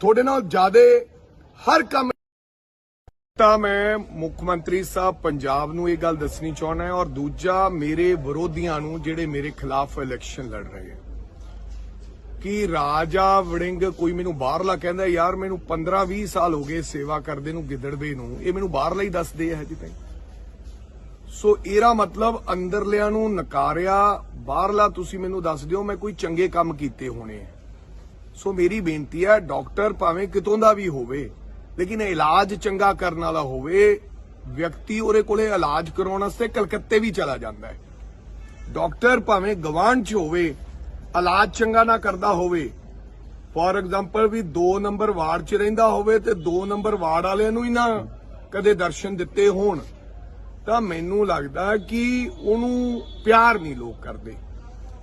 ਤੁਹਾਡੇ ਨਾਲ ਜ਼ਿਆਦਾ ਹਰ ਕੰਮ ਤਾਂ ਮੈਂ ਮੁੱਖ ਮੰਤਰੀ ਸਾਹਿਬ ਪੰਜਾਬ ਨੂੰ ਇਹ ਗੱਲ ਦੱਸਣੀ ਚਾਹੁੰਦਾ ਹਾਂ ਔਰ ਦੂਜਾ ਮੇਰੇ ਵਿਰੋਧੀਆਂ ਨੂੰ ਜਿਹੜੇ ਮੇਰੇ ਖਿਲਾਫ ਇਲੈਕਸ਼ਨ ਲੜ ਰਹੇ ਹੈ। ਕਿ ਰਾਜਾ ਵੜਿੰਗ ਕੋਈ ਮੈਨੂੰ ਬਾਹਰਲਾ ਕਹਿੰਦਾ, ਯਾਰ ਮੈਨੂੰ 15 20 ਸਾਲ ਹੋ ਗਏ ਸੇਵਾ ਕਰਦੇ ਨੂੰ ਗਿੱਦੜਵੇ ਨੂੰ। ਇਹ ਮੈਨੂੰ ਬਾਹਰਲਾ ਹੀ ਦੱਸਦੇ ਹੈ ਹਜੇ ਸੋ ਇਹਦਾ ਮਤਲਬ ਅੰਦਰਲਿਆਂ ਨੂੰ ਨਕਾਰਿਆ, ਬਾਹਰਲਾ ਤੁਸੀਂ ਮੈਨੂੰ ਦੱਸ ਦਿਓ, ਮੈਂ ਕੋਈ ਚੰਗੇ ਕੰਮ ਕੀਤੇ ਹੋਣੇ ਆ। ਸੋ ਮੇਰੀ ਬੇਨਤੀ ਹੈ, ਡਾਕਟਰ ਭਾਵੇਂ ਕਿਤੋਂ ਦਾ ਵੀ ਹੋਵੇ, ਲੇਕਿਨ ਇਲਾਜ ਚੰਗਾ ਕਰਨ ਵਾਲਾ ਹੋਵੇ, ਵਿਅਕਤੀ ਉਹਦੇ ਕੋਲੇ ਇਲਾਜ ਕਰਾਉਣ ਵਾਸਤੇ ਕਲਕੱਤੇ ਵੀ ਚਲਾ ਜਾਂਦਾ ਹੈ। ਡਾਕਟਰ ਭਾਵੇਂ ਗਵਾਂਢ 'ਚ ਹੋਵੇ, ਇਲਾਜ ਚੰਗਾ ਨਾ ਕਰਦਾ ਹੋਵੇ, ਫੋਰ ਐਗਜ਼ਾਮਪਲ ਵੀ 2 ਨੰਬਰ ਵਾਰਡ 'ਚ ਰਹਿੰਦਾ ਹੋਵੇ ਤੇ 2 ਨੰਬਰ ਵਾਰਡ ਵਾਲਿਆਂ ਨੂੰ ਹੀ ਨਾ ਕਦੇ ਦਰਸ਼ਨ ਦਿੱਤੇ ਹੋਣ, ਤਾਂ ਮੈਨੂੰ ਲੱਗਦਾ ਕਿ ਉਹਨੂੰ ਪਿਆਰ ਨਹੀਂ ਲੋਕ ਕਰਦੇ।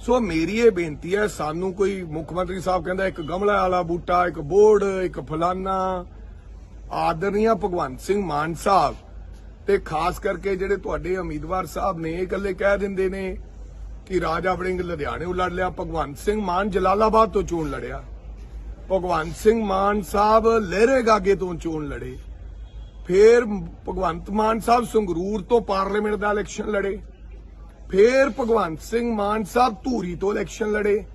ਸੋ ਮੇਰੀ ਇਹ ਬੇਨਤੀ ਹੈ, ਸਾਨੂੰ ਕੋਈ ਮੁੱਖ ਮੰਤਰੀ ਸਾਹਿਬ ਕਹਿੰਦਾ ਇੱਕ ਗਮਲਾ ਵਾਲਾ ਬੂਟਾ, ਇੱਕ ਬੋਰਡ, ਇੱਕ ਫਲਾਨਾ। ਆਦਰਨੀਆ ਭਗਵੰਤ ਸਿੰਘ ਮਾਨ ਸਾਹਿਬ ਤੇ ਖਾਸ ਕਰਕੇ ਜਿਹੜੇ ਤੁਹਾਡੇ ਉਮੀਦਵਾਰ ਸਾਹਿਬ ਨੇ, ਇਹ ਇਕੱਲੇ ਕਹਿ ਦਿੰਦੇ ਨੇ ਕਿ ਰਾਜਾ ਵੜਿੰਗ ਲੁਧਿਆਣੇ ਲੜ ਲਿਆ, ਭਗਵੰਤ ਸਿੰਘ ਮਾਨ ਜਲਾਲਾਬਾਦ ਤੋਂ ਚੋਣ ਲੜਿਆ। ਭਗਵੰਤ ਸਿੰਘ ਮਾਨ ਸਾਹਿਬ ਲਹਿਰੇ ਗਾਗੇ ਤੋਂ ਚੋਣ ਲੜੇ। ਫਿਰ ਭਗਵੰਤ ਮਾਨ ਸਾਹਿਬ ਸੰਗਰੂਰ ਤੋਂ ਪਾਰਲੀਮੈਂਟ ਦਾ ਇਲੈਕਸ਼ਨ ਲੜੇ। ਫਿਰ ਭਗਵੰਤ ਸਿੰਘ ਮਾਨ ਸਾਹਿਬ ਧੂਰੀ ਤੋਂ ਇਲੈਕਸ਼ਨ ਲੜੇ।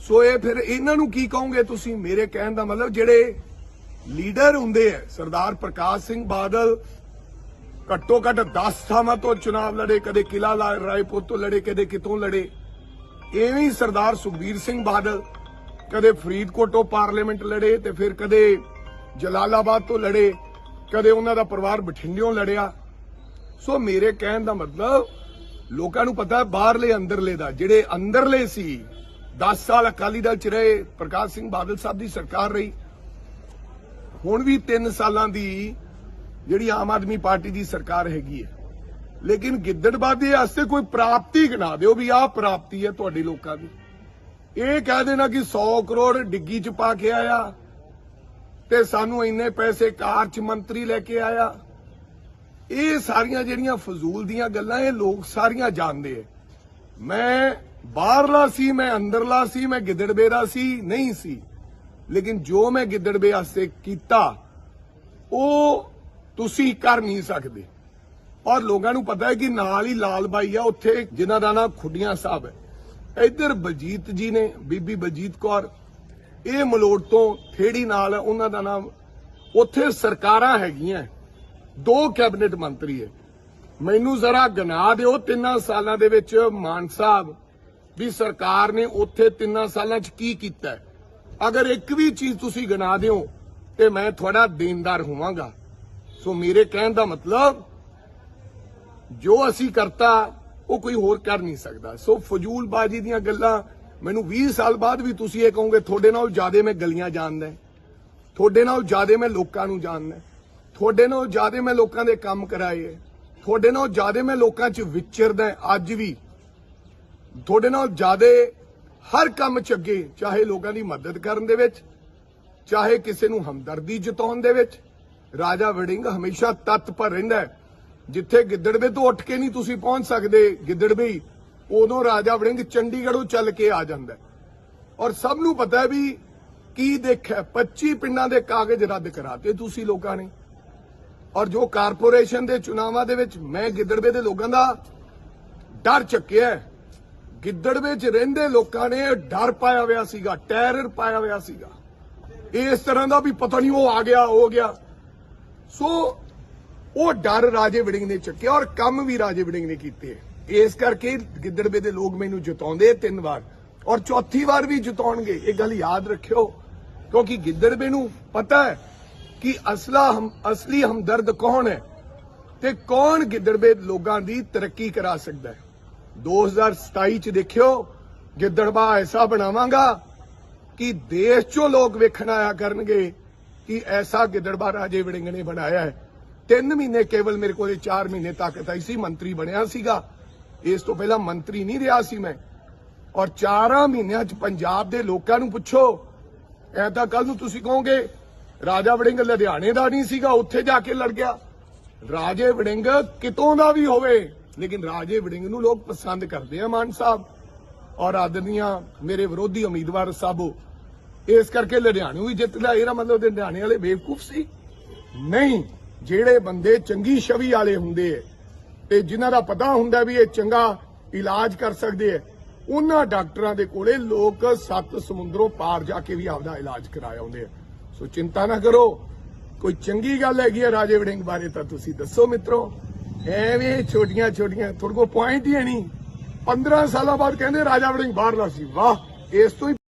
ਸੋ ਇਹ ਫਿਰ ਇਹਨਾਂ ਨੂੰ ਕੀ ਕਹੋਗੇ ਤੁਸੀਂ? ਮੇਰੇ ਕਹਿਣ ਦਾ ਮਤਲਬ ਜਿਹੜੇ ਲੀਡਰ ਹੁੰਦੇ ਆ, ਸਰਦਾਰ ਪ੍ਰਕਾਸ਼ ਸਿੰਘ ਬਾਦਲ, ਘੱਟੋ ਘੱਟ 10 ਥਾਵਾਂ ਤੋਂ ਚੁਣਾਵ ਲੜੇ, ਕਦੇ ਕਿਲਾ ਲਾ- ਰਾਏਪੁਰ ਤੋਂ ਲੜੇ, ਕਦੇ ਕਿਤੋਂ ਲੜੇ। ਐਵੇਂ ਸਰਦਾਰ ਸੁਖਬੀਰ ਸਿੰਘ ਬਾਦਲ ਕਦੇ ਫਰੀਦਕੋਟ ਤੋਂ ਪਾਰਲੀਮੈਂਟ ਲੜੇ ਤੇ ਫਿਰ ਕਦੇ ਜਲਾਲਾਬਾਦ ਤੋਂ ਲੜੇ, ਕਦੇ ਉਹਨਾਂ ਦਾ ਪਰਿਵਾਰ ਬਠਿੰਡਿਓਂ ਲੜਿਆ। ਸੋ ਮੇਰੇ ਕਹਿਣ ਦਾ ਮਤਲਬ ਲੋਕਾਂ ਨੂੰ ਪਤਾ ਹੈ, ਬਾਹਰਲੇ ਅੰਦਰਲੇ ਦਾ, ਜਿਹੜੇ ਅੰਦਰਲੇ ਸੀ 10 ਸਾਲ ਅਕਾਲੀ ਦਲ ਚ ਰਹੇ, ਪ੍ਰਕਾਸ਼ ਸਿੰਘ ਬਾਦਲ ਸਾਹਿਬ ਦੀ ਸਰਕਾਰ ਰਹੀ। ਹੁਣ ਵੀ 3 ਸਾਲਾਂ ਦੀ ਜਿਹੜੀ ਆਮ ਆਦਮੀ ਪਾਰਟੀ ਦੀ ਸਰਕਾਰ ਹੈਗੀ ਹੈ। ਲੇਕਿਨ ਗਿੱਦੜਬਾਦੀ ਵਾਸਤੇ ਕੋਈ ਪ੍ਰਾਪਤੀ ਗਿਣਾ ਦਿਓ ਵੀ ਆਹ ਪ੍ਰਾਪਤੀ ਹੈ ਤੁਹਾਡੇ ਲੋਕਾਂ ਦੀ। ਇਹ ਕਹਿ ਦੇਣਾ ਕਿ 100 ਕਰੋੜ ਡਿੱਗੀ ਚ ਪਾ ਕੇ ਆਇਆ ਤੇ ਸਾਨੂੰ ਇੰਨੇ ਪੈਸੇ ਕਾਰ ਚ ਮੰਤਰੀ ਲੈ ਕੇ ਆਇਆ। ਇਹ ਸਾਰੀਆਂ ਜਿਹੜੀਆਂ ਫਜ਼ੂਲ ਦੀਆਂ ਗੱਲਾਂ, ਇਹ ਲੋਕ ਸਾਰੀਆਂ ਜਾਣਦੇ ਐ। ਮੈਂ ਬਾਹਰਲਾ ਸੀ, ਮੈਂ ਅੰਦਰਲਾ ਸੀ, ਮੈਂ ਗਿੱਦੜਬੇ ਦਾ ਸੀ, ਨਹੀਂ ਸੀ। ਲੇਕਿਨ ਜੋ ਮੈਂ ਗਿੱਦੜਵੇ ਵਾਸਤੇ ਕੀਤਾ, ਉਹ ਤੁਸੀਂ ਕਰ ਨਹੀਂ ਸਕਦੇ। ਔਰ ਲੋਕਾਂ ਨੂੰ ਪਤਾ ਹੈ ਕਿ ਨਾਲ ਹੀ ਲਾਲ ਬਾਈ ਆ, ਉੱਥੇ ਜਿਨ੍ਹਾਂ ਦਾ ਨਾਮ ਖੁੱਡੀਆਂ ਸਾਹਿਬ ਹੈ। ਇੱਧਰ ਬਲਜੀਤ ਜੀ ਨੇ, ਬੀਬੀ ਬਲਜੀਤ ਕੌਰ, ਇਹ ਮਲੋੜ ਤੋਂ ਥੇੜੀ ਨਾਲ ਉਹਨਾਂ ਦਾ ਨਾਮ, ਉੱਥੇ ਸਰਕਾਰਾਂ ਹੈਗੀਆਂ। ਦੋ ਕੈਬਨਿਟ ਮੰਤਰੀ ਹੈ। ਮੈਨੂੰ ਜ਼ਰਾ ਗਨਾ ਦਿਓ ਤਿੰਨਾਂ ਸਾਲਾਂ ਦੇ ਵਿੱਚ ਮਾਨ ਸਾਹਿਬ ਵੀ ਸਰਕਾਰ ਨੇ ਉੱਥੇ ਤਿੰਨਾਂ ਸਾਲਾਂ 'ਚ ਕੀ ਕੀਤਾ ਅਗਰ ਇੱਕ ਵੀ ਚੀਜ਼ ਤੁਸੀਂ ਗਨਾ ਦਿਓ ਤੇ ਮੈਂ ਤੁਹਾਡਾ ਦੇਣਦਾਰ ਹੋਵਾਂਗਾ। ਸੋ ਮੇਰੇ ਕਹਿਣ ਦਾ ਮਤਲਬ, ਜੋ ਅਸੀਂ ਕਰਤਾ, ਉਹ ਕੋਈ ਹੋਰ ਕਰ ਨਹੀਂ ਸਕਦਾ। ਸੋ ਫਜ਼ੂਲਬਾਜ਼ੀ ਦੀਆਂ ਗੱਲਾਂ, ਮੈਨੂੰ 20 ਸਾਲ ਬਾਅਦ ਵੀ ਤੁਸੀਂ ਇਹ ਕਹੋਗੇ, ਤੁਹਾਡੇ ਨਾਲ ਜ਼ਿਆਦਾ ਮੈਂ ਗਲੀਆਂ ਜਾਣਦਾ ਤੁਹਾਡੇ ਨਾਲ ਜ਼ਿਆਦਾ ਮੈਂ ਲੋਕਾਂ ਨੂੰ ਜਾਣਦਾ ਤੁਹਾਡੇ ਨਾਲ ਜ਼ਿਆਦਾ ਮੈਂ ਲੋਕਾਂ ਦੇ ਕੰਮ ਕਰਾਏ ਹੈ। ਤੁਹਾਡੇ ਨਾਲ ਜ਼ਿਆਦਾ ਮੈਂ ਲੋਕਾਂ 'ਚ ਵਿਚਰਦਾ ਅੱਜ ਵੀ। ਤੁਹਾਡੇ ਨਾਲ ਜ਼ਿਆਦਾ ਹਰ ਕੰਮ 'ਚ ਅੱਗੇ, ਚਾਹੇ ਲੋਕਾਂ ਦੀ ਮਦਦ ਕਰਨ ਦੇ ਵਿੱਚ, ਚਾਹੇ ਕਿਸੇ ਨੂੰ ਹਮਦਰਦੀ ਜਤਾਉਣ ਦੇ ਵਿੱਚ। ਰਾਜਾ ਵੜਿੰਗ ਹਮੇਸ਼ਾ ਤਤਪਰ ਰਹਿੰਦਾ ਜਿੱਥੇ ਗਿੱਦੜਵੇ ਤੋਂ ਉੱਠ ਕੇ ਨਹੀਂ ਤੁਸੀਂ ਪਹੁੰਚ ਸਕਦੇ ਗਿੱਦੜਵੇ ਉਦੋਂ ਰਾਜਾ ਵੜਿੰਗ ਚੰਡੀਗੜ੍ਹੋਂ ਚੱਲ ਕੇ ਆ ਜਾਂਦਾ ਔਰ ਸਭ ਨੂੰ ਪਤਾ ਵੀ ਕੀ ਦੇਖਿਆ 25 ਪਿੰਡਾਂ ਦੇ ਕਾਗਜ਼ ਰੱਦ ਕਰਾਤੇ ਤੁਸੀਂ ਲੋਕਾਂ ਨੇ। ਔਰ ਜੋ ਕਾਰਪੋਰੇਸ਼ਨ ਦੇ ਚੁਣਾਵਾਂ ਦੇ ਵਿੱਚ ਮੈਂ ਗਿੱਦੜਵੇ ਦੇ ਲੋਕਾਂ ਦਾ ਡਰ ਚੱਕਿਆ ਹੈ। ਗਿੱਦੜਵੇ 'ਚ ਰਹਿੰਦੇ ਲੋਕਾਂ ਨੇ ਡਰ ਪਾਇਆ ਹੋਇਆ ਸੀਗਾ ਟੈਰਰ ਪਾਇਆ ਹੋਇਆ ਸੀਗਾ। ਇਸ ਤਰ੍ਹਾਂ ਦਾ ਵੀ ਪਤਾ ਨਹੀਂ ਉਹ ਆ ਗਿਆ ਹੋ ਗਿਆ। ਸੋ ਉਹ ਡਰ ਰਾਜੇ ਵੜਿੰਗ ਨੇ ਚੱਕਿਆ ਔਰ ਕੰਮ ਵੀ ਰਾਜੇ ਵੜਿੰਗ ਨੇ ਕੀਤੇ। ਇਸ ਕਰਕੇ ਗਿੱਦੜਵੇ ਦੇ ਲੋਕ ਮੈਨੂੰ ਜਿਤਾਉਂਦੇ ਤਿੰਨ ਵਾਰ। ਔਰ ਚੌਥੀ ਵਾਰ ਵੀ ਜਿਤਾਉਣਗੇ। ਇਹ ਗੱਲ ਯਾਦ ਰੱਖਿਓ, ਕਿਉਂਕਿ ਗਿੱਦੜਵੇ ਨੂੰ ਪਤਾ ਹੈ ਕਿ ਅਸਲਾ ਹਮ, ਅਸਲੀ ਹਮਦਰਦ ਕੌਣ ਹੈ ਤੇ ਕੌਣ ਗਿੱਦੜਵੇ ਲੋਕਾਂ ਦੀ ਤਰੱਕੀ ਕਰਾ ਸਕਦਾ ਹੈ? 2027 ਚ ਦੇਖਿਓ, ਗਿੱਦੜਬਾ ਐਸਾ ਬਣਾਵਾਂਗਾ ਕਿ ਦੇਸ਼ ਚੋਂ ਲੋਕ ਵੇਖਣ ਆਇਆ ਕਰਨਗੇ ਕਿ ਐਸਾ ਗਿੱਦੜਬਾ ਰਾਜੇ ਵੜਿੰਗ ਨੇ ਬਣਾਇਆ ਹੈ। ਤਿੰਨ ਮਹੀਨੇ ਕੇਵਲ ਮੇਰੇ ਕੋਲੇ 4 ਮਹੀਨੇ ਤਾਕਤ ਆਈ ਸੀ, ਮੰਤਰੀ ਬਣਿਆ ਸੀਗਾ। ਇਸ ਤੋਂ ਪਹਿਲਾਂ ਮੰਤਰੀ ਨਹੀਂ ਰਿਹਾ ਸੀ ਮੈਂ। ਔਰ 4 ਮਹੀਨਿਆਂ ਚ ਪੰਜਾਬ ਦੇ ਲੋਕਾਂ ਨੂੰ ਪੁੱਛੋ ਐ ਤਾਂ ਕੱਲ ਨੂੰ ਤੁਸੀਂ ਕਹੋਗੇ ਰਾਜਾ ਵੜਿੰਗ ਲੁਧਿਆਣੇ ਦਾ ਨਹੀਂ ਸੀਗਾ, ਉੱਥੇ ਜਾ ਕੇ ਲੜ ਗਿਆ। ਰਾਜੇ ਵੜਿੰਗ ਕਿਤੋਂ ਦਾ ਵੀ ਹੋਵੇ, ਲੇਕਿਨ ਰਾਜੇ ਵੜਿੰਗ ਨੂੰ ਲੋਕ ਪਸੰਦ ਕਰਦੇ ਆ ਮਾਨ ਸਾਹਿਬ। ਔਰ ਆਦਰਨੀਆਂ, ਮੇਰੇ ਵਿਰੋਧੀ ਉਮੀਦਵਾਰ ਸਾਬੋ, ਇਸ ਕਰਕੇ ਲੁਧਿਆਣੇ ਵੀ ਜਿੱਤ ਲਿਆ। ਇਹਦਾ ਮਤਲਬ ਲੁਧਿਆਣੇ ਵਾਲੇ ਬੇਵਕੂਫ ਸੀ? ਨਹੀਂ, ਜਿਹੜੇ ਬੰਦੇ ਚੰਗੀ ਛਵੀ ਵਾਲੇ ਹੁੰਦੇ ਐ, ਤੇ ਜਿਨ੍ਹਾਂ ਦਾ ਪਤਾ ਹੁੰਦਾ ਵੀ ਇਹ ਚੰਗਾ ਇਲਾਜ ਕਰ ਸਕਦੇ ਐ, ਉਹਨਾਂ ਡਾਕਟਰਾਂ ਦੇ ਕੋਲੇ ਲੋਕ ਸੱਤ ਸਮੁੰਦਰੋਂ ਪਾਰ ਜਾ ਕੇ ਵੀ ਆਪਦਾ ਇਲਾਜ ਕਰਾਇਆ ਆਉਂਦੇ ਆ ਸੋ ਚਿੰਤਾ ਨਾ ਕਰੋ। ਕੋਈ ਚੰਗੀ ਗੱਲ ਹੈਗੀ ਹੈ ਰਾਜੇ ਵੜਿੰਗ ਬਾਰੇ ਤਾਂ ਤੁਸੀਂ ਦੱਸੋ ਮਿੱਤਰੋ। ਐਵੇਂ ਛੋਟੀਆਂ ਛੋਟੀਆਂ, ਤੁਹਾਡੇ ਕੋਲ ਪੁਆਇੰਟ ਹੀ ਹੈ ਨਹੀਂ। 15 ਸਾਲਾਂ ਬਾਅਦ ਕਹਿੰਦੇ ਰਾਜਾ ਵੜਿੰਗ ਬਾਹਰਲਾ ਸੀ। ਵਾਹ, ਇਸ ਤੋਂ ਹੀ